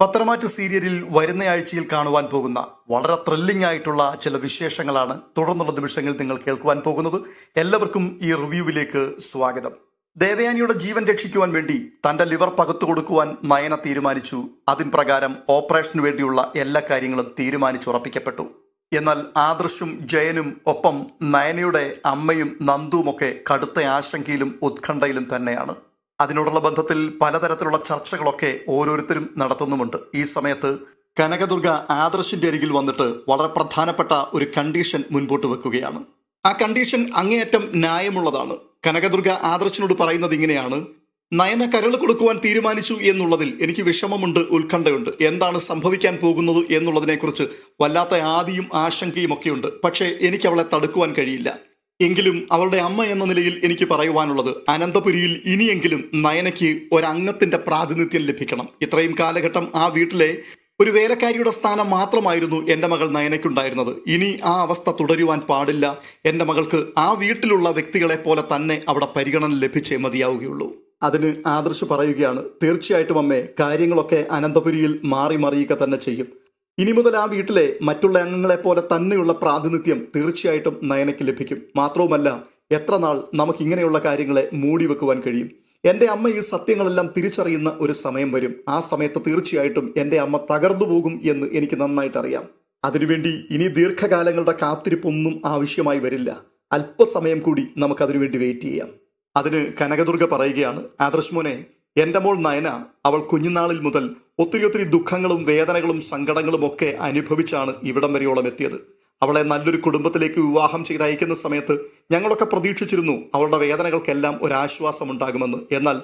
പത്രമാറ്റ് സീരിയലിൽ വരുന്ന ആഴ്ചയിൽ കാണുവാൻ പോകുന്ന വളരെ ത്രില്ലിംഗ് ആയിട്ടുള്ള ചില വിശേഷങ്ങളാണ് തുടർന്നുള്ള നിമിഷങ്ങളിൽ നിങ്ങൾ കേൾക്കുവാൻ പോകുന്നത്. എല്ലാവർക്കും ഈ റിവ്യൂവിലേക്ക് സ്വാഗതം. ദേവയാനിയുടെ ജീവൻ രക്ഷിക്കുവാൻ വേണ്ടി തന്റെ ലിവർ പകത്തു കൊടുക്കുവാൻ നയന തീരുമാനിച്ചു. അതിൻ പ്രകാരം ഓപ്പറേഷന് വേണ്ടിയുള്ള എല്ലാ കാര്യങ്ങളും തീരുമാനിച്ചുറപ്പിക്കപ്പെട്ടു. എന്നാൽ ആദർശും ജയനും ഒപ്പം നയനയുടെ അമ്മയും നന്ദുവുമൊക്കെ കടുത്ത ആശങ്കയിലും ഉത്കണ്ഠയിലും തന്നെയാണ്. അതിനോടുള്ള ബന്ധത്തിൽ പലതരത്തിലുള്ള ചർച്ചകളൊക്കെ ഓരോരുത്തരും നടത്തുന്നുമുണ്ട്. ഈ സമയത്ത് കനകദുർഗ ആദർശിന്റെ അരികിൽ വന്നിട്ട് വളരെ പ്രധാനപ്പെട്ട ഒരു കണ്ടീഷൻ മുൻപോട്ട് വെക്കുകയാണ്. ആ കണ്ടീഷൻ അങ്ങേയറ്റം ന്യായമുള്ളതാണ്. കനകദുർഗ ആദർശിനോട് പറയുന്നത് ഇങ്ങനെയാണ് നയന കരൾ കൊടുക്കുവാൻ തീരുമാനിച്ചു എന്നുള്ളതിൽ എനിക്ക് വിഷമമുണ്ട് ഉത്കണ്ഠയുണ്ട്. എന്താണ് സംഭവിക്കാൻ പോകുന്നത് എന്നുള്ളതിനെക്കുറിച്ച് വല്ലാത്ത ആദിയും ആശങ്കയും ഒക്കെയുണ്ട് പക്ഷേ എനിക്ക് അവളെ തടുക്കുവാൻ കഴിയില്ല. എങ്കിലും അവളുടെ അമ്മ എന്ന നിലയിൽ എനിക്ക് പറയുവാനുള്ളത് അനന്തപുരിയിൽ ഇനിയെങ്കിലും നയനയ്ക്ക് ഒരംഗത്തിന്റെ പ്രാതിനിധ്യം ലഭിക്കണം. ഇത്രയും കാലഘട്ടം ആ വീട്ടിലെ ഒരു വേലക്കാരിയുടെ സ്ഥാനം മാത്രമായിരുന്നു എന്റെ മകൾ നയനയ്ക്കുണ്ടായിരുന്നത്. ഇനി ആ അവസ്ഥ തുടരുവാൻ പാടില്ല. എന്റെ മകൾക്ക് ആ വീട്ടിലുള്ള വ്യക്തികളെ പോലെ തന്നെ അവിടെ പരിഗണന ലഭിച്ചേ മതിയാവുകയുള്ളൂ. അതിന് ആദർശ് പറയുകയാണ് തീർച്ചയായിട്ടും അമ്മേ കാര്യങ്ങളൊക്കെ അനന്തപുരിയിൽ മാറി മറിയുക തന്നെ ചെയ്യും. ഇനി മുതൽ ആ വീട്ടിലെ മറ്റുള്ള അംഗങ്ങളെ പോലെ തന്നെയുള്ള പ്രാതിനിധ്യം തീർച്ചയായിട്ടും നയനയ്ക്ക് ലഭിക്കും. മാത്രവുമല്ല എത്ര നാൾ നമുക്ക് ഇങ്ങനെയുള്ള കാര്യങ്ങളെ മൂടി വെക്കുവാൻ കഴിയും? എന്റെ അമ്മ ഈ സത്യങ്ങളെല്ലാം തിരിച്ചറിയുന്ന ഒരു സമയം വരും. ആ സമയത്ത് തീർച്ചയായിട്ടും എന്റെ അമ്മ തകർന്നു പോകും എന്ന് എനിക്ക് നന്നായിട്ട് അറിയാം അതിനുവേണ്ടി ഇനി ദീർഘകാലങ്ങളുടെ കാത്തിരിപ്പൊന്നും ആവശ്യമായി വരില്ല. അല്പസമയം കൂടി നമുക്കതിനു വേണ്ടി വെയിറ്റ് ചെയ്യാം. അതിന് കനകദുർഗ പറയുകയാണ് ആദർശ് മോനെ എന്റെ മോൾ നയന അവൾ കുഞ്ഞുനാളിൽ മുതൽ ഒത്തിരി ഒത്തിരി ദുഃഖങ്ങളും വേദനകളും സങ്കടങ്ങളും ഒക്കെ അനുഭവിച്ചാണ് ഇവിടം വരെയോളം എത്തിയത്. അവളെ നല്ലൊരു കുടുംബത്തിലേക്ക് വിവാഹം ചെയ്ത് അയക്കുന്ന സമയത്ത് ഞങ്ങളൊക്കെ പ്രതീക്ഷിച്ചിരുന്നു അവളുടെ വേദനകൾക്കെല്ലാം ഒരാശ്വാസം ഉണ്ടാകുമെന്ന് എന്നാൽ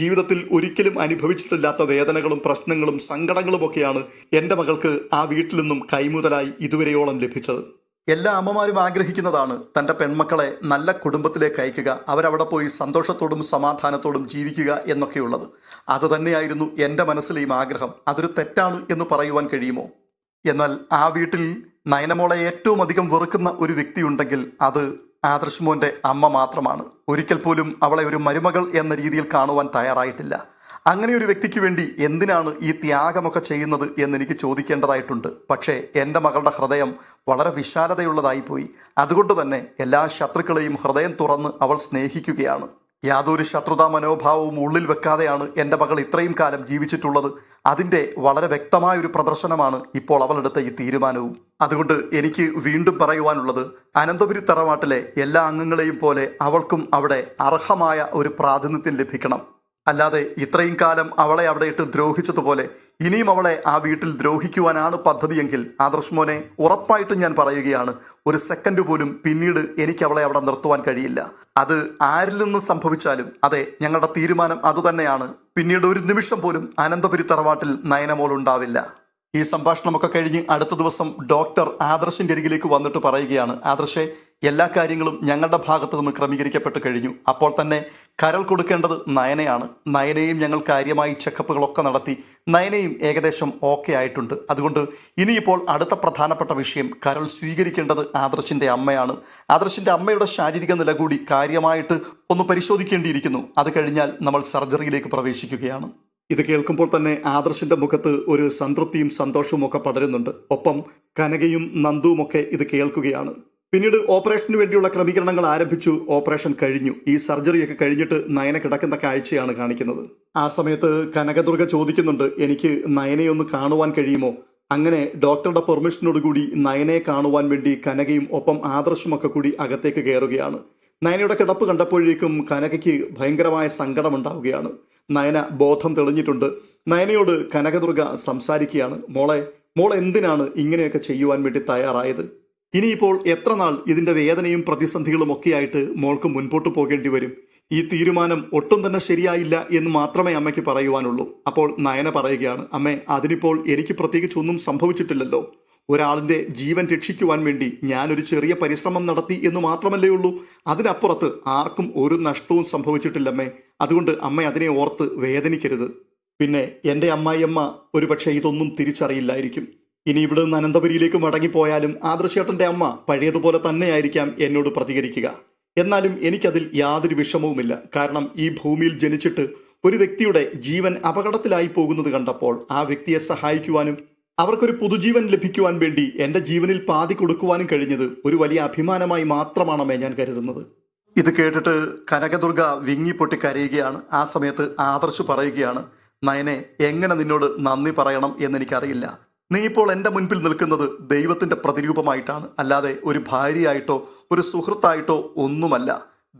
ജീവിതത്തിൽ ഒരിക്കലും അനുഭവിച്ചിട്ടില്ലാത്ത വേദനകളും പ്രശ്നങ്ങളും സങ്കടങ്ങളും ഒക്കെയാണ് എന്റെ മകൾക്ക് ആ വീട്ടിൽ നിന്നും കൈമുതലായി ഇതുവരെയോളം ലഭിച്ചത്. എല്ലാ അമ്മമാരും ആഗ്രഹിക്കുന്നതാണ് തന്റെ പെൺമക്കളെ നല്ല കുടുംബത്തിലേക്ക് അയക്കുക അവരവിടെ പോയി സന്തോഷത്തോടും സമാധാനത്തോടും ജീവിക്കുക എന്നൊക്കെയുള്ളത്. അത് തന്നെയായിരുന്നു എന്റെ മനസ്സിലെയും ആഗ്രഹം. അതൊരു തെറ്റാണ് എന്ന് പറയുവാൻ കഴിയുമോ? എന്നാൽ ആ വീട്ടിൽ നയനമോളെ ഏറ്റവും അധികം വെറുക്കുന്ന ഒരു വ്യക്തിയുണ്ടെങ്കിൽ അത് ആദർശ് മോന്റെ അമ്മ മാത്രമാണ്. ഒരിക്കൽ പോലും അവളെ ഒരു മരുമകൾ എന്ന രീതിയിൽ കാണുവാൻ തയ്യാറായിട്ടില്ല. അങ്ങനെ ഒരു വ്യക്തിക്ക് വേണ്ടി എന്തിനാണ് ഈ ത്യാഗമൊക്കെ ചെയ്യുന്നത് എന്ന് എനിക്ക് ചോദിക്കേണ്ടതായിട്ടുണ്ട്. പക്ഷേ എന്റെ മകളുടെ ഹൃദയം വളരെ വിശാലതയുള്ളതായിപ്പോയി. അതുകൊണ്ട് തന്നെ എല്ലാ ശത്രുക്കളെയും ഹൃദയം തുറന്ന് അവൾ സ്നേഹിക്കുകയാണ്. യാതൊരു ശത്രുതാ മനോഭാവവും ഉള്ളിൽ വെക്കാതെയാണ് എന്റെ മകൾ ഇത്രയും കാലം ജീവിച്ചിട്ടുള്ളത്. അതിന്റെ വളരെ വ്യക്തമായ ഒരു പ്രദർശനമാണ് ഇപ്പോൾ അവളെടുത്ത ഈ തീരുമാനവും. അതുകൊണ്ട് എനിക്ക് വീണ്ടും പറയുവാനുള്ളത് അനന്തപുരി തറവാട്ടിലെ എല്ലാ അംഗങ്ങളെയും പോലെ അവൾക്കും അവിടെ അർഹമായ ഒരു പ്രാതിനിധ്യം ലഭിക്കണം. അല്ലാതെ ഇത്രയും കാലം അവളെ അവിടെ ഇട്ട് ദ്രോഹിച്ചതുപോലെ ഇനിയും അവളെ ആ വീട്ടിൽ ദ്രോഹിക്കുവാനാണ് പദ്ധതിയെങ്കിൽ ആദർശ് മോനെ ഉറപ്പായിട്ടും ഞാൻ പറയുകയാണ് ഒരു സെക്കൻഡ് പോലും പിന്നീട് എനിക്ക് അവളെ അവിടെ നിർത്തുവാൻ കഴിയില്ല. അത് ആരിൽ നിന്ന് സംഭവിച്ചാലും അതെ ഞങ്ങളുടെ തീരുമാനം അതുതന്നെയാണ് പിന്നീട് ഒരു നിമിഷം പോലും അനന്തപുരി തറവാട്ടിൽ നയനമോൾ ഉണ്ടാവില്ല. ഈ സംഭാഷണമൊക്കെ കഴിഞ്ഞ് അടുത്ത ദിവസം ഡോക്ടർ ആദർശിന്റെ അരികിലേക്ക് വന്നിട്ട് പറയുകയാണ് ആദർശെ എല്ലാ കാര്യങ്ങളും ഞങ്ങളുടെ ഭാഗത്തു നിന്ന് ക്രമീകരിക്കപ്പെട്ട് കഴിഞ്ഞു. അപ്പോൾ തന്നെ കരൾ കൊടുക്കേണ്ടത് നയനയാണ്. നയനയും ഞങ്ങൾ കാര്യമായി ചെക്കപ്പുകളൊക്കെ നടത്തി. നയനയും ഏകദേശം ഓക്കെ ആയിട്ടുണ്ട്. അതുകൊണ്ട് ഇനിയിപ്പോൾ അടുത്ത പ്രധാനപ്പെട്ട വിഷയം കരൾ സ്വീകരിക്കേണ്ടത് ആദർശിന്റെ അമ്മയാണ്. ആദർശിന്റെ അമ്മയുടെ ശാരീരിക നില കൂടി കാര്യമായിട്ട് ഒന്ന് പരിശോധിക്കേണ്ടിയിരിക്കുന്നു. അത് കഴിഞ്ഞാൽ നമ്മൾ സർജറിയിലേക്ക് പ്രവേശിക്കുകയാണ്. ഇത് കേൾക്കുമ്പോൾ തന്നെ ആദർശിന്റെ മുഖത്ത് ഒരു സംതൃപ്തിയും സന്തോഷവും ഒക്കെ പടരുന്നുണ്ട്. ഒപ്പം കനകയും നന്ദുവും ഒക്കെ ഇത് കേൾക്കുകയാണ്. പിന്നീട് ഓപ്പറേഷന് വേണ്ടിയുള്ള ക്രമീകരണങ്ങൾ ആരംഭിച്ചു. ഓപ്പറേഷൻ കഴിഞ്ഞു. ഈ സർജറിയൊക്കെ കഴിഞ്ഞിട്ട് നയന കിടക്കുന്ന കാഴ്ചയാണ് കാണിക്കുന്നത്. ആ സമയത്ത് കനകദുർഗ ചോദിക്കുന്നുണ്ട് എനിക്ക് നയനയെ ഒന്ന് കാണുവാൻ കഴിയുമോ? അങ്ങനെ ഡോക്ടറുടെ പെർമിഷനോടുകൂടി നയനയെ കാണുവാൻ വേണ്ടി കനകയും ഒപ്പം ആദർശുമൊക്കെ കൂടി അകത്തേക്ക് കയറുകയാണ്. നയനയുടെ കിടപ്പ് കണ്ടപ്പോഴേക്കും കനകയ്ക്ക് ഭയങ്കരമായ സങ്കടമുണ്ടാവുകയാണ്. നയന ബോധം തെളിഞ്ഞിട്ടുണ്ട്. നയനയോട് കനകദുർഗ സംസാരിക്കുകയാണ് മോളെ മോൾ എന്തിനാണ് ഇങ്ങനെയൊക്കെ ചെയ്യുവാൻ വേണ്ടി തയ്യാറായത്? ഇനിയിപ്പോൾ എത്ര നാൾ ഇതിന്റെ വേദനയും പ്രതിസന്ധികളും ഒക്കെയായിട്ട് മോൾക്ക് മുൻപോട്ട് പോകേണ്ടി വരും? ഈ തീരുമാനം ഒട്ടും തന്നെ ശരിയായില്ല എന്ന് മാത്രമേ അമ്മയ്ക്ക് പറയുവാനുള്ളൂ. അപ്പോൾ നയന പറയുകയാണ് അമ്മ അതിനിപ്പോൾ എനിക്ക് പ്രത്യേകിച്ച് ഒന്നും സംഭവിച്ചിട്ടില്ലല്ലോ. ഒരാളിന്റെ ജീവൻ രക്ഷിക്കുവാൻ വേണ്ടി ഞാനൊരു ചെറിയ പരിശ്രമം നടത്തി എന്ന് മാത്രമല്ലേ ഉള്ളൂ. അതിനപ്പുറത്ത് ആർക്കും ഒരു നഷ്ടവും സംഭവിച്ചിട്ടില്ലമ്മേ. അതുകൊണ്ട് അമ്മ അതിനെ ഓർത്ത് വേദനിക്കരുത്. പിന്നെ എന്റെ അമ്മായിയമ്മ ഒരുപക്ഷെ ഇതൊന്നും തിരിച്ചറിയില്ലായിരിക്കും. ഇനി ഇവിടെ നിന്ന് അനന്തപുരിയിലേക്ക് മടങ്ങിപ്പോയാലും ആദർശേട്ടന്റെ അമ്മ പഴയതുപോലെ തന്നെയായിരിക്കാം എന്നോട് പ്രതികരിക്കുക. എന്നാലും എനിക്കതിൽ യാതൊരു വിഷമവുമില്ല. കാരണം ഈ ഭൂമിയിൽ ജനിച്ചിട്ട് ഒരു വ്യക്തിയുടെ ജീവൻ അപകടത്തിലായി പോകുന്നത് കണ്ടപ്പോൾ ആ വ്യക്തിയെ സഹായിക്കുവാനും അവർക്കൊരു പുതുജീവൻ ലഭിക്കുവാൻ വേണ്ടി എന്റെ ജീവനിൽ പാതി കൊടുക്കുവാനും കഴിഞ്ഞത് ഒരു വലിയ അഭിമാനമായി മാത്രമാണമേ ഞാൻ കരുതുന്നത്. ഇത് കേട്ടിട്ട് കനകദുർഗ വിങ്ങിപ്പൊട്ടി കരയുകയാണ്. ആ സമയത്ത് ആദർശ് പറയുകയാണ് നയനെ എങ്ങനെ നിന്നോട് നന്ദി പറയണം എന്നെനിക്കറിയില്ല. നീ ഇപ്പോൾ എന്റെ മുൻപിൽ നിൽക്കുന്നത് ദൈവത്തിന്റെ പ്രതിരൂപമായിട്ടാണ്. അല്ലാതെ ഒരു ഭാര്യയായിട്ടോ ഒരു സുഹൃത്തായിട്ടോ ഒന്നുമല്ല.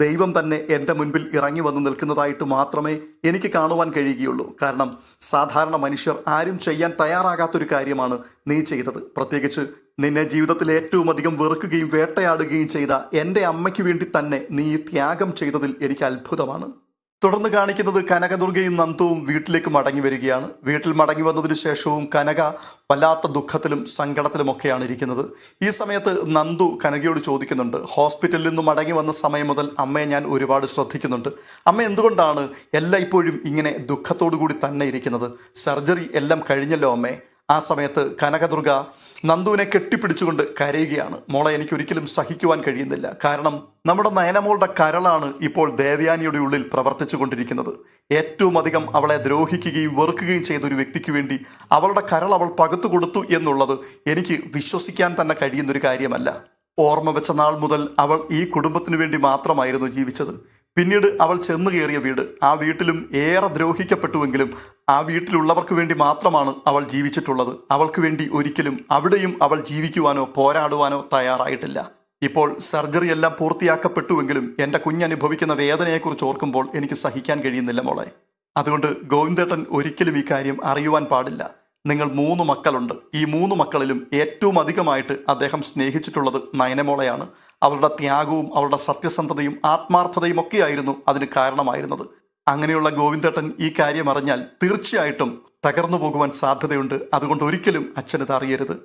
ദൈവം തന്നെ എന്റെ മുൻപിൽ ഇറങ്ങി വന്ന് നിൽക്കുന്നതായിട്ട് മാത്രമേ എനിക്ക് കാണുവാൻ കഴിയുകയുള്ളൂ. കാരണം സാധാരണ മനുഷ്യർ ആരും ചെയ്യാൻ തയ്യാറാകാത്തൊരു കാര്യമാണ് നീ ചെയ്തത്. പ്രത്യേകിച്ച് നിന്നെ ജീവിതത്തിൽ ഏറ്റവും അധികം വെറുക്കുകയും വേട്ടയാടുകയും ചെയ്ത എന്റെ അമ്മയ്ക്ക് വേണ്ടി തന്നെ നീ ത്യാഗം ചെയ്തതിൽ എനിക്ക് അത്ഭുതമാണ്. തുടർന്ന് കാണിക്കുന്നത് കനകദുർഗയും നന്ദുവും വീട്ടിലേക്ക് മടങ്ങി വരികയാണ്. വീട്ടിൽ മടങ്ങി വന്നതിന് ശേഷവും കനക വല്ലാത്ത ദുഃഖത്തിലും സങ്കടത്തിലുമൊക്കെയാണ് ഇരിക്കുന്നത്. ഈ സമയത്ത് നന്ദു കനകയോട് ചോദിക്കുന്നുണ്ട് ഹോസ്പിറ്റലിൽ നിന്ന് മടങ്ങി വന്ന സമയം മുതൽ അമ്മയെ ഞാൻ ഒരുപാട് ശ്രദ്ധിക്കുന്നുണ്ട്. അമ്മ എന്തുകൊണ്ടാണ് എല്ലാം ഇപ്പോഴും ഇങ്ങനെ ദുഃഖത്തോടു കൂടി തന്നെ ഇരിക്കുന്നത്? സർജറി എല്ലാം കഴിഞ്ഞല്ലോ അമ്മേ. ആ സമയത്ത് കനകദുർഗ നന്ദുവിനെ കെട്ടിപ്പിടിച്ചുകൊണ്ട് കരയുകയാണ്. മോളെ എനിക്ക് ഒരിക്കലും സഹിക്കുവാൻ കഴിയുന്നില്ല. കാരണം നമ്മുടെ നയനമോളുടെ കരളാണ് ഇപ്പോൾ ദേവയാനിയുടെ ഉള്ളിൽ പ്രവർത്തിച്ചു കൊണ്ടിരിക്കുന്നത്. ഏറ്റവും അധികം അവളെ ദ്രോഹിക്കുകയും വെറുക്കുകയും ചെയ്ത ഒരു വ്യക്തിക്ക് വേണ്ടി അവളുടെ കരൾ അവൾ പകുത്തു കൊടുത്തു എന്നുള്ളത് എനിക്ക് വിശ്വസിക്കാൻ തന്നെ കഴിയുന്നൊരു കാര്യമല്ല. ഓർമ്മ വെച്ച നാൾ മുതൽ അവൾ ഈ കുടുംബത്തിനു വേണ്ടി മാത്രമായിരുന്നു ജീവിച്ചത്. പിന്നീട് അവൾ ചെന്നു കയറിയ വീട്. ആ വീട്ടിലും ഏറെ ദ്രോഹിക്കപ്പെട്ടുവെങ്കിലും ആ വീട്ടിലുള്ളവർക്ക് വേണ്ടി മാത്രമാണ് അവൾ ജീവിച്ചിട്ടുള്ളത്. അവൾക്ക് വേണ്ടി ഒരിക്കലും അവിടെയും അവൾ ജീവിക്കുവാനോ പോരാടുവാനോ തയ്യാറായിട്ടില്ല. ഇപ്പോൾ സർജറി എല്ലാം പൂർത്തിയാക്കപ്പെട്ടുവെങ്കിലും എന്റെ കുഞ്ഞനുഭവിക്കുന്ന വേദനയെക്കുറിച്ച് ഓർക്കുമ്പോൾ എനിക്ക് സഹിക്കാൻ കഴിയുന്നില്ല മോളെ. അതുകൊണ്ട് ഗോവിന്ദേട്ടൻ ഒരിക്കലും ഈ കാര്യം അറിയുവാൻ പാടില്ല. നിങ്ങൾ മൂന്ന് മക്കളുണ്ട്. ഈ മൂന്ന് മക്കളിലും ഏറ്റവും അധികമായിട്ട് അദ്ദേഹം സ്നേഹിച്ചിട്ടുള്ളത് നയനമോളയാണ്. അവരുടെ ത്യാഗവും അവരുടെ സത്യസന്ധതയും ആത്മാർത്ഥതയും ഒക്കെയായിരുന്നു അതിന് കാരണമായിരുന്നത്. അങ്ങനെയുള്ള ഗോവിന്ദേട്ടൻ ഈ കാര്യം അറിഞ്ഞാൽ തീർച്ചയായിട്ടും തകർന്നു പോകുവാൻ സാധ്യതയുണ്ട്. അതുകൊണ്ട് ഒരിക്കലും അച്ഛനത് അറിയരുത്.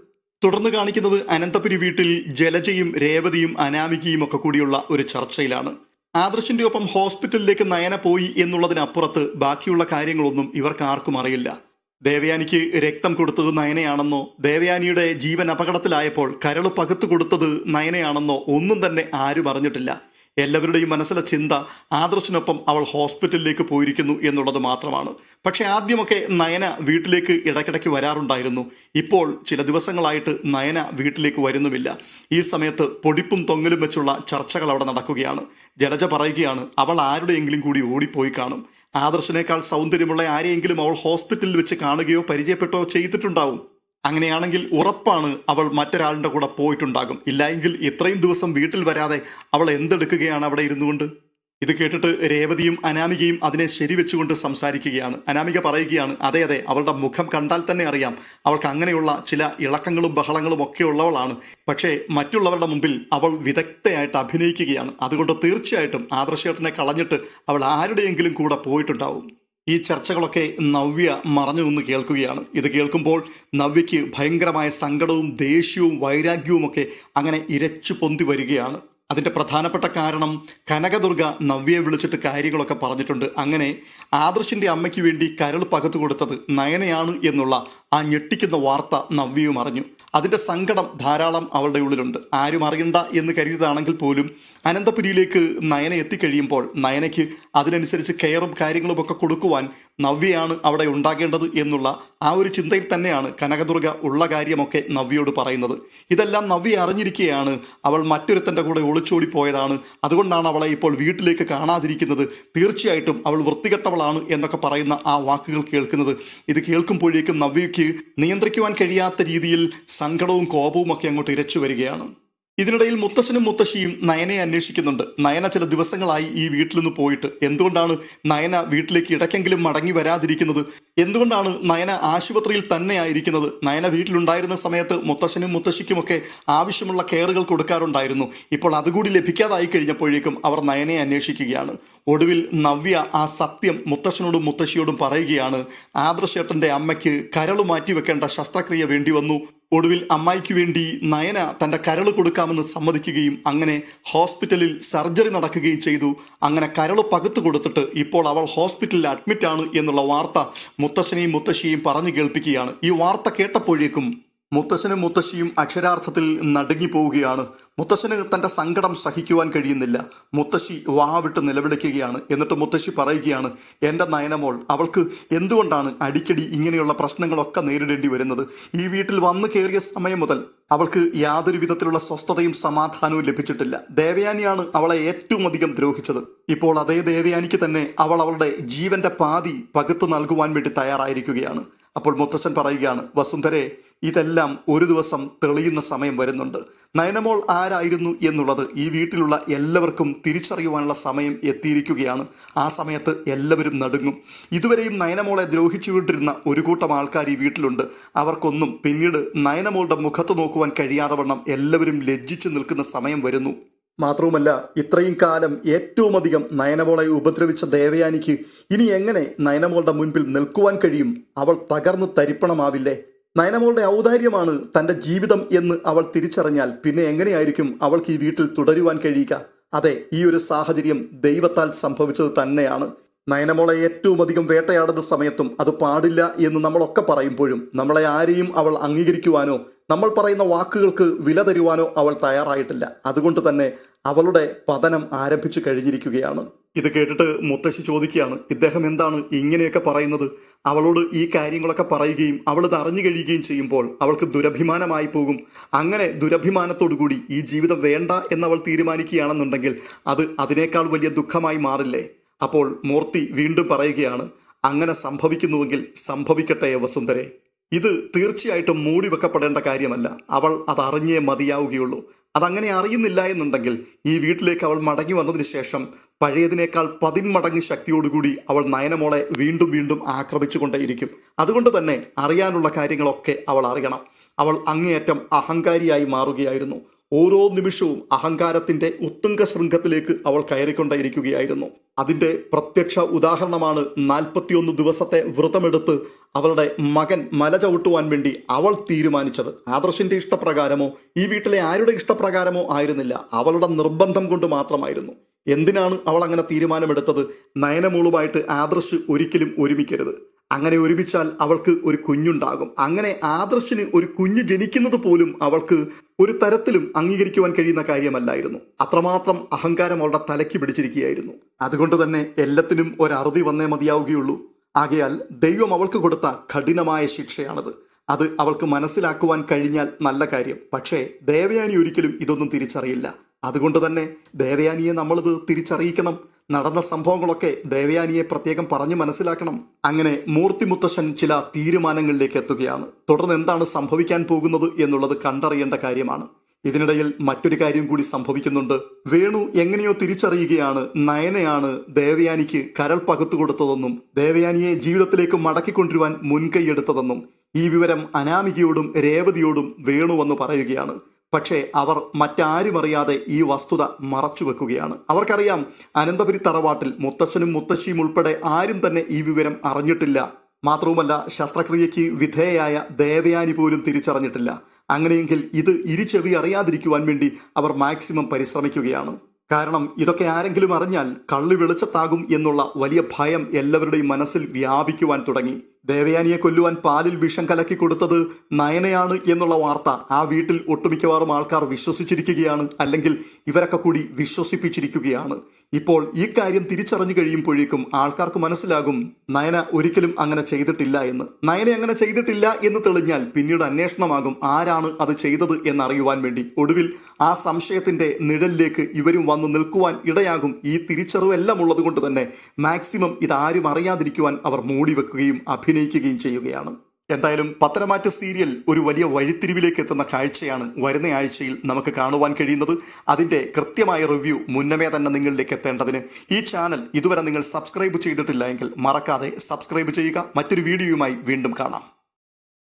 തുടർന്ന് കാണിക്കുന്നത് അനന്തപുരി വീട്ടിൽ ജലജയും രേവതിയും അനാമികയും ഒക്കെ കൂടിയുള്ള ഒരു ചർച്ചയിലാണ്. ആദർശിന്റെ ഒപ്പം ഹോസ്പിറ്റലിലേക്ക് നയന പോയി എന്നുള്ളതിനപ്പുറത്ത് ബാക്കിയുള്ള കാര്യങ്ങളൊന്നും ഇവർക്ക് ആർക്കും അറിയില്ല. ദേവയാനിക്ക് രക്തം കൊടുത്തത് നയനയാണെന്നോ ദേവയാനിയുടെ ജീവൻ അപകടത്തിലായപ്പോൾ കരൾ പകുത്തു കൊടുത്തത് നയനയാണെന്നോ ഒന്നും തന്നെ ആരും അറിഞ്ഞിട്ടില്ല. എല്ലാവരുടെയും മനസ്സിലെ ചിന്ത ആദർശിനൊപ്പം അവൾ ഹോസ്പിറ്റലിലേക്ക് പോയിരിക്കുന്നു എന്നുള്ളത് മാത്രമാണ്. പക്ഷെ ആദ്യമൊക്കെ നയന വീട്ടിലേക്ക് ഇടയ്ക്കിടയ്ക്ക് വരാറുണ്ടായിരുന്നു. ഇപ്പോൾ ചില ദിവസങ്ങളായിട്ട് നയന വീട്ടിലേക്ക് വരുന്നുമില്ല. ഈ സമയത്ത് പൊടിപ്പും തൊങ്ങലും വെച്ചുള്ള ചർച്ചകൾ അവിടെ നടക്കുകയാണ്. ജലജ പറയുകയാണ് അവൾ ആരുടെയെങ്കിലും കൂടി ഓടിപ്പോയി കാണും. ആദർശനേക്കാൾ സൗന്ദര്യമുള്ള ആരെയെങ്കിലും അവൾ ഹോസ്പിറ്റലിൽ വെച്ച് കാണുകയോ പരിചയപ്പെട്ടോ ചെയ്തിട്ടുണ്ടാവും. അങ്ങനെയാണെങ്കിൽ ഉറപ്പാണ് അവൾ മറ്റൊരാളുടെ കൂടെ പോയിട്ടുണ്ടാകും. ഇല്ലായെങ്കിൽ ഇത്രയും ദിവസം വീട്ടിൽ വരാതെ അവൾ എന്തെടുക്കുകയാണ് അവിടെ ഇരുന്നുകൊണ്ട്? ഇത് കേട്ടിട്ട് രേവതിയും അനാമികയും അതിനെ ശരിവെച്ചുകൊണ്ട് സംസാരിക്കുകയാണ്. അനാമിക പറയുകയാണ് അതെ അതെ അവളുടെ മുഖം കണ്ടാൽ തന്നെ അറിയാം. അവൾക്ക് അങ്ങനെയുള്ള ചില ഇളക്കങ്ങളും ബഹളങ്ങളും ഒക്കെ ഉള്ളവളാണ്. പക്ഷേ മറ്റുള്ളവരുടെ മുമ്പിൽ അവൾ വിദഗ്ധയായിട്ട് അഭിനയിക്കുകയാണ്. അതുകൊണ്ട് തീർച്ചയായിട്ടും ആദർശേട്ടനെ കളഞ്ഞിട്ട് അവൾ ആരുടെയെങ്കിലും കൂടെ പോയിട്ടുണ്ടാവും. ഈ ചർച്ചകളൊക്കെ നവ്യ മറഞ്ഞു നിന്ന് കേൾക്കുകയാണ്. ഇത് കേൾക്കുമ്പോൾ നവ്യയ്ക്ക് ഭയങ്കരമായ സങ്കടവും ദേഷ്യവും വൈരാഗ്യവും ഒക്കെ അങ്ങനെ ഇരച്ചു പൊന്തി വരികയാണ്. അതിന്റെ പ്രധാനപ്പെട്ട കാരണം കനകദുർഗ നവ്യയെ വിളിച്ചിട്ട് കാര്യങ്ങളൊക്കെ പറഞ്ഞിട്ടുണ്ട്. അങ്ങനെ ആദർശിന്റെ അമ്മയ്ക്ക് വേണ്ടി കരൾ പകത്തു കൊടുത്തത് നയനയാണ് എന്നുള്ള ആ ഞെട്ടിക്കുന്ന വാർത്ത നവ്യയും അറിഞ്ഞു. അതിന്റെ സങ്കടം ധാരാളം അവളുടെ ഉള്ളിലുണ്ട്. ആരും അറിയണ്ട എന്ന് കരുതിയതാണെങ്കിൽ പോലും അനന്തപുരിയിലേക്ക് നയന എത്തിക്കഴിയുമ്പോൾ നയനയ്ക്ക് അതിനനുസരിച്ച് കെയറും കാര്യങ്ങളുമൊക്കെ കൊടുക്കുവാൻ നവ്യയാണ് അവിടെ ഉണ്ടാകേണ്ടത് എന്നുള്ള ആ ഒരു ചിന്തയിൽ തന്നെയാണ് കനകദുർഗ ഉള്ള കാര്യമൊക്കെ നവ്യയോട് പറയുന്നത്. ഇതെല്ലാം നവ്യ അറിഞ്ഞിരിക്കുകയാണ് അവൾ മറ്റൊരുത്തന്റെ കൂടെ ഒളിച്ചോടി പോയതാണ് അതുകൊണ്ടാണ് അവളെ ഇപ്പോൾ വീട്ടിലേക്ക് കാണാതിരിക്കുന്നത്. തീർച്ചയായിട്ടും അവൾ വൃത്തികെട്ടവളാണ് എന്നൊക്കെ പറയുന്ന ആ വാക്കുകൾ കേൾക്കുന്നത്. ഇത് കേൾക്കുമ്പോഴേക്കും നവ്യയ്ക്ക് നിയന്ത്രിക്കുവാൻ കഴിയാത്ത രീതിയിൽ സങ്കടവും കോപവും ഒക്കെ അങ്ങോട്ട് ഇരച്ചു വരികയാണ്. ഇതിനിടയിൽ മുത്തശ്ശനും മുത്തശ്ശിയും നയനെ അന്വേഷിക്കുന്നുണ്ട്. നയന ചില ദിവസങ്ങളായി ഈ വീട്ടിൽ നിന്ന് പോയിട്ട് എന്തുകൊണ്ടാണ് നയന വീട്ടിലേക്ക് ഇടയ്ക്കെങ്കിലും മടങ്ങി വരാതിരിക്കുന്നത്? എന്തുകൊണ്ടാണ് നയന ആശുപത്രിയിൽ തന്നെയായിരിക്കുന്നത് നയന വീട്ടിലുണ്ടായിരുന്ന സമയത്ത് മുത്തശ്ശനും മുത്തശ്ശിക്കുമൊക്കെ ആവശ്യമുള്ള കെയറുകൾ കൊടുക്കാറുണ്ടായിരുന്നു. ഇപ്പോൾ അതുകൂടി ലഭിക്കാതായി കഴിഞ്ഞപ്പോഴേക്കും അവർ നയനെ അന്വേഷിക്കുകയാണ്. ഒടുവിൽ നവ്യ ആ സത്യം മുത്തശ്ശനോടും മുത്തശ്ശിയോടും പറയുകയാണ്. ആദർശേട്ടന്റെ അമ്മയ്ക്ക് കരൾ മാറ്റിവെക്കേണ്ട ശസ്ത്രക്രിയ വേണ്ടി വന്നു. ഒടുവിൽ അമ്മായിക്ക് വേണ്ടി നയന തന്റെ കരൾ കൊടുക്കാമെന്ന് സമ്മതിക്കുകയും അങ്ങനെ ഹോസ്പിറ്റലിൽ സർജറി നടക്കുകയും ചെയ്തു. അങ്ങനെ കരൾ പകുത്തു കൊടുത്തിട്ട് ഇപ്പോൾ അവൾ ഹോസ്പിറ്റലിൽ അഡ്മിറ്റ് ആണ് എന്നുള്ള വാർത്ത മുത്തശ്ശനെയും മുത്തശ്ശിയെയും പറഞ്ഞു കേൾപ്പിക്കുകയാണ്. ഈ വാർത്ത കേട്ടപ്പോഴേക്കും മുത്തശ്ശനും മുത്തശ്ശിയും അക്ഷരാർത്ഥത്തിൽ നടുങ്ങിപ്പോവുകയാണ്. മുത്തശ്ശന് തന്റെ സങ്കടം സഹിക്കുവാൻ കഴിയുന്നില്ല. മുത്തശ്ശി വാവിട്ട് നിലവിളിക്കുകയാണ്. എന്നിട്ട് മുത്തശ്ശി പറയുകയാണ് എന്റെ നയനമോൾ അവൾക്ക് എന്തുകൊണ്ടാണ് അടിക്കടി ഇങ്ങനെയുള്ള പ്രശ്നങ്ങളൊക്കെ നേരിടേണ്ടി വരുന്നത്? ഈ വീട്ടിൽ വന്നു കയറിയ സമയം മുതൽ അവൾക്ക് യാതൊരു വിധത്തിലുള്ള സ്വസ്ഥതയും സമാധാനവും ലഭിച്ചിട്ടില്ല. ദേവയാനിയാണ് അവളെ ഏറ്റവും അധികം ദ്രോഹിച്ചത്. ഇപ്പോൾ അതേ ദേവയാനിക്ക് തന്നെ അവൾ അവളുടെ ജീവന്റെ പാതി പകുത്തു നൽകുവാൻ വേണ്ടി തയ്യാറായിരിക്കുകയാണ്. അപ്പോൾ മുത്തച്ഛൻ പറയുകയാണ് വസുന്ധരെ ഇതെല്ലാം ഒരു ദിവസം തെളിയുന്ന സമയം വരുന്നുണ്ട്. നയനമോൾ ആരായിരുന്നു എന്നുള്ളത് ഈ വീട്ടിലുള്ള എല്ലാവർക്കും തിരിച്ചറിയുവാനുള്ള സമയം എത്തിയിരിക്കുകയാണ്. ആ സമയത്ത് എല്ലാവരും നടുങ്ങും. ഇതുവരെയും നയനമോളെ ദ്രോഹിച്ചു വിട്ടിരുന്ന ഒരു കൂട്ടം ആൾക്കാർ ഈ വീട്ടിലുണ്ട്. അവർക്കൊന്നും പിന്നീട് നയനമോളുടെ മുഖത്ത് നോക്കുവാൻ കഴിയാതെ വണ്ണം എല്ലാവരും ലജ്ജിച്ചു നിൽക്കുന്ന സമയം വരുന്നു. മാത്രവുമല്ല ഇത്രയും കാലം ഏറ്റവും അധികം നയനമോളെ ഉപദ്രവിച്ച ദേവയാനിക്ക് ഇനി എങ്ങനെ നയനമോളുടെ മുൻപിൽ നിൽക്കുവാൻ കഴിയും? അവൾ തകർന്ന് തരിപ്പണമാവില്ലേ? നയനമോളുടെ ഔദാര്യമാണ് തന്റെ ജീവിതം എന്ന് അവൾ തിരിച്ചറിഞ്ഞാൽ പിന്നെ എങ്ങനെയായിരിക്കും അവൾക്ക് ഈ വീട്ടിൽ തുടരുവാൻ കഴിയുക? അതെ ഈ ഒരു സാഹചര്യം ദൈവത്താൽ സംഭവിച്ചത് തന്നെയാണ്. നയനമോളെ ഏറ്റവും അധികം വേട്ടയാടുന്ന സമയത്തും അത് പാടില്ല എന്ന് നമ്മളൊക്കെ പറയുമ്പോഴും നമ്മളെ ആരെയും അവൾ അംഗീകരിക്കുവാനോ നമ്മൾ പറയുന്ന വാക്കുകൾക്ക് വില തരുവാനോ അവൾ തയ്യാറായിട്ടില്ല. അതുകൊണ്ട് തന്നെ അവളുടെ പതനം ആരംഭിച്ചു കഴിഞ്ഞിരിക്കുകയാണ്. ഇത് കേട്ടിട്ട് മുത്തശ്ശി ചോദിക്കുകയാണ് ഇദ്ദേഹം എന്താണ് ഇങ്ങനെയൊക്കെ പറയുന്നത്? അവളോട് ഈ കാര്യങ്ങളൊക്കെ പറയുകയും അവൾ ഇത് അറിഞ്ഞു കഴിയുകയും ചെയ്യുമ്പോൾ അവൾക്ക് ദുരഭിമാനമായി പോകും. അങ്ങനെ ദുരഭിമാനത്തോടുകൂടി ഈ ജീവിതം വേണ്ട എന്നവൾ തീരുമാനിക്കുകയാണെന്നുണ്ടെങ്കിൽ അത് അതിനേക്കാൾ വലിയ ദുഃഖമായി മാറില്ലേ? അപ്പോൾ മൂർത്തി വീണ്ടും പറയുകയാണ് അങ്ങനെ സംഭവിക്കുന്നുവെങ്കിൽ സംഭവിക്കട്ടെ വസുന്ധരെ ഇത് തീർച്ചയായിട്ടും മൂടി വെക്കപ്പെടേണ്ട കാര്യമല്ല. അവൾ അത് അറിഞ്ഞേ മതിയാവുകയുള്ളൂ. അതങ്ങനെ അറിയുന്നില്ല എന്നുണ്ടെങ്കിൽ ഈ വീട്ടിലേക്ക് അവൾ മടങ്ങി വന്നതിന് ശേഷം പഴയതിനേക്കാൾ പതിന്മടങ്ങ് ശക്തിയോടുകൂടി അവൾ നയനമോളെ വീണ്ടും വീണ്ടും ആക്രമിച്ചുകൊണ്ടേയിരിക്കും. അതുകൊണ്ട് തന്നെ അറിയാനുള്ള കാര്യങ്ങളൊക്കെ അവൾ അറിയണം. അവൾ അങ്ങേയറ്റം അഹങ്കാരിയായി മാറുകയായിരുന്നു. ഓരോ നിമിഷവും അഹങ്കാരത്തിന്റെ ഉത്തുംഗ ശൃംഖത്തിലേക്ക് അവൾ കയറിക്കൊണ്ടേയിരിക്കുകയായിരുന്നു. അതിന്റെ പ്രത്യക്ഷ ഉദാഹരണമാണ് നാൽപ്പത്തിയൊന്ന് ദിവസത്തെ വ്രതമെടുത്ത് അവളുടെ മകൻ മല ചവിട്ടുവാൻ വേണ്ടി അവൾ തീരുമാനിച്ചത്. ആദർശിന്റെ ഇഷ്ടപ്രകാരമോ ഈ വീട്ടിലെ ആരുടെ ഇഷ്ടപ്രകാരമോ ആയിരുന്നില്ല. അവളുടെ നിർബന്ധം കൊണ്ട് മാത്രമായിരുന്നു. എന്തിനാണ് അവൾ അങ്ങനെ തീരുമാനമെടുത്തത്? നയനമോളുമായിട്ട് ആദർശ് ഒരിക്കലും ഒരുമിക്കരുത്. അങ്ങനെ ഒരുമിച്ചാൽ അവൾക്ക് ഒരു കുഞ്ഞുണ്ടാകും. അങ്ങനെ ആദർശിന് ഒരു കുഞ്ഞ് ജനിക്കുന്നത് പോലും അവൾക്ക് ഒരു തരത്തിലും അംഗീകരിക്കുവാൻ കഴിയുന്ന കാര്യമല്ലായിരുന്നു. അത്രമാത്രം അഹങ്കാരം അവളുടെ തലയ്ക്ക് പിടിച്ചിരിക്കുകയായിരുന്നു. അതുകൊണ്ട് തന്നെ എല്ലാത്തിനും ഒരറുതി വന്നേ മതിയാവുകയുള്ളൂ. ആകയാൽ ദൈവം അവൾക്ക് കൊടുത്ത കഠിനമായ ശിക്ഷയാണത്. അത് അവൾക്ക് മനസ്സിലാക്കുവാൻ കഴിഞ്ഞാൽ നല്ല കാര്യം. പക്ഷേ ദേവയാനി ഒരിക്കലും ഇതൊന്നും തിരിച്ചറിയില്ല. അതുകൊണ്ട് തന്നെ ദേവയാനിയെ നമ്മളിത് തിരിച്ചറിയിക്കണം. നടന്ന സംഭവങ്ങളൊക്കെ ദേവയാനിയെ പ്രത്യേകം പറഞ്ഞു മനസ്സിലാക്കണം. അങ്ങനെ മൂർത്തി മുത്തശ്ശൻ ചില തീരുമാനങ്ങളിലേക്ക് എത്തുകയാണ്. തുടർന്ന് എന്താണ് സംഭവിക്കാൻ പോകുന്നത് എന്നുള്ളത് കണ്ടറിയേണ്ട കാര്യമാണ്. ഇതിനിടയിൽ മറ്റൊരു കാര്യം കൂടി സംഭവിക്കുന്നുണ്ട്. വേണു എങ്ങനെയോ തിരിച്ചറിയുകയാണ്. നയനയാണ് ദേവയാനിക്ക് കരൾ പകുത്തു കൊടുത്തതെന്നും ദേവയാനിയെ ജീവിതത്തിലേക്ക് മടക്കിക്കൊണ്ടുവരുവാൻ മുൻകൈയെടുത്തതെന്നും ഈ വിവരം അനാമികയോടും രേവതിയോടും വേണു വന്ന് പറയുകയാണ്. പക്ഷേ അവർ മറ്റാരും അറിയാതെ ഈ വസ്തുത മറച്ചു വെക്കുകയാണ്. അവർക്കറിയാം അനന്തപുരി തറവാട്ടിൽ മുത്തശ്ശനും മുത്തശ്ശിയും ഉൾപ്പെടെ ആരും തന്നെ ഈ വിവരം അറിഞ്ഞിട്ടില്ല. മാത്രവുമല്ല ശസ്ത്രക്രിയയ്ക്ക് വിധേയയായ ദേവയാനി പോലും തിരിച്ചറിഞ്ഞിട്ടില്ല. അങ്ങനെയെങ്കിൽ ഇത് ഇരുചെവി അറിയാതിരിക്കുവാൻ വേണ്ടി അവർ മാക്സിമം പരിശ്രമിക്കുകയാണ്. കാരണം ഇതൊക്കെ ആരെങ്കിലും അറിഞ്ഞാൽ കള്ളി വെളിച്ചത്താകും എന്നുള്ള വലിയ ഭയം എല്ലാവരുടെയും മനസ്സിൽ വ്യാപിക്കുവാൻ തുടങ്ങി. ദേവയാനിയെ കൊല്ലുവാൻ പാലിൽ വിഷം കലക്കി കൊടുത്തത് നയനയാണ് എന്നുള്ള വാർത്ത ആ വീട്ടിൽ ഒട്ടുമിക്കവാറും ആൾക്കാർ വിശ്വസിച്ചിരിക്കുകയാണ് അല്ലെങ്കിൽ ഇവരൊക്കെ കൂടി വിശ്വസിപ്പിച്ചിരിക്കുകയാണ്. ഇപ്പോൾ ഈ കാര്യം തിരിച്ചറിഞ്ഞു കഴിയുമ്പോഴേക്കും ആൾക്കാർക്ക് മനസ്സിലാകും നയന ഒരിക്കലും അങ്ങനെ ചെയ്തിട്ടില്ല എന്ന്. നയന അങ്ങനെ ചെയ്തിട്ടില്ല എന്ന് തെളിഞ്ഞാൽ പിന്നീട് അന്വേഷണമാകും ആരാണ് അത് ചെയ്തത് എന്നറിയുവാൻ വേണ്ടി. ഒടുവിൽ ആ സംശയത്തിന്റെ നിഴലിലേക്ക് ഇവരും വന്ന് നിൽക്കുവാൻ ഇടയാകും ഈ തിരിച്ചറിവെല്ലാം ഉള്ളത് കൊണ്ട് തന്നെ മാക്സിമം ഇതാരും അറിയാതിരിക്കുവാൻ അവർ മൂടി വെക്കുകയും അഭിനയിക്കുകയും ചെയ്യുകയാണ്. എന്തായാലും പത്തനമാറ്റ സീരിയൽ ഒരു വലിയ വഴിത്തിരിവിലേക്ക് എത്തുന്ന കാഴ്ചയാണ് വരുന്ന ആഴ്ചയിൽ നമുക്ക് കാണുവാൻ കഴിയുന്നത്. അതിന്റെ കൃത്യമായ റിവ്യൂ മുന്നമേ തന്നെ നിങ്ങളിലേക്ക് എത്തേണ്ടതിന് ഈ ചാനൽ ഇതുവരെ നിങ്ങൾ സബ്സ്ക്രൈബ് ചെയ്തിട്ടില്ല മറക്കാതെ സബ്സ്ക്രൈബ് ചെയ്യുക. മറ്റൊരു വീഡിയോയുമായി വീണ്ടും കാണാം.